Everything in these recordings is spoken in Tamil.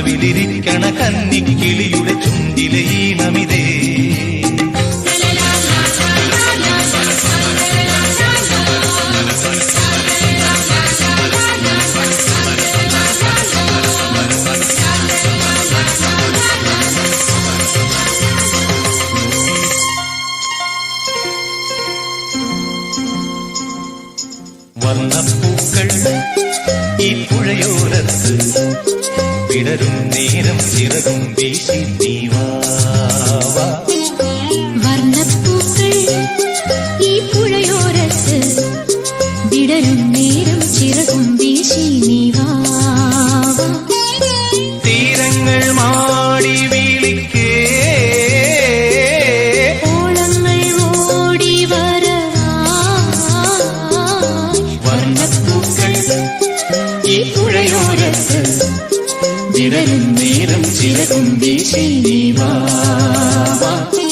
മൂവന്തി പടവിലിരിക്കണ കന്നിക്കിളിയുടെ ചുണ്ടിലെ ഈണമിതേ വർണ്ണപ്പൂക്കൾ ഈ പുഴയോരത്ത് விடரும் நேரம் சிறகும் வீசி நீவா വിടരും നേരം ചിറകും വീശി നീവാവാ മുറ്റത്തെ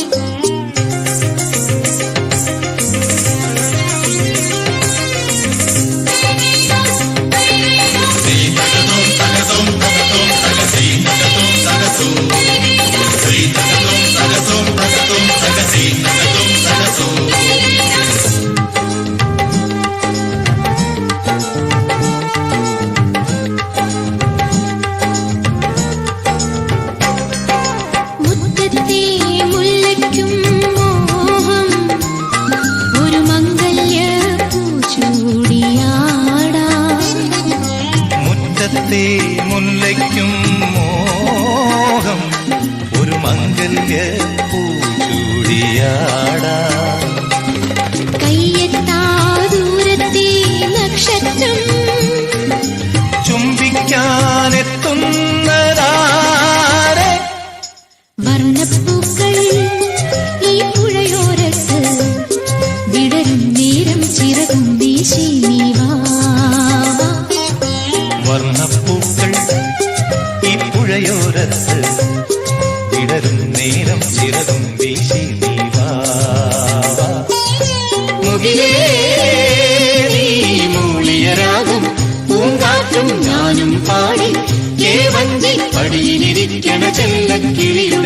പൂച്ചൂടിയാടാം മുറ്റത്തെ മുല്ലയ്ക്കും മോഹം ഒരു മംഗല്യ പൂച്ചൂടിയാടാ சுவர்ணப்பூக்கள் இப்புழையோரத்து விடரும் நேரம் சிறகும் வீசி முகிலே நீ மூலியராகும். பூங்காற்றும் நானும் பாடி. ஏ வந்தி படியிலிருக்கென செல்ல கிளியும்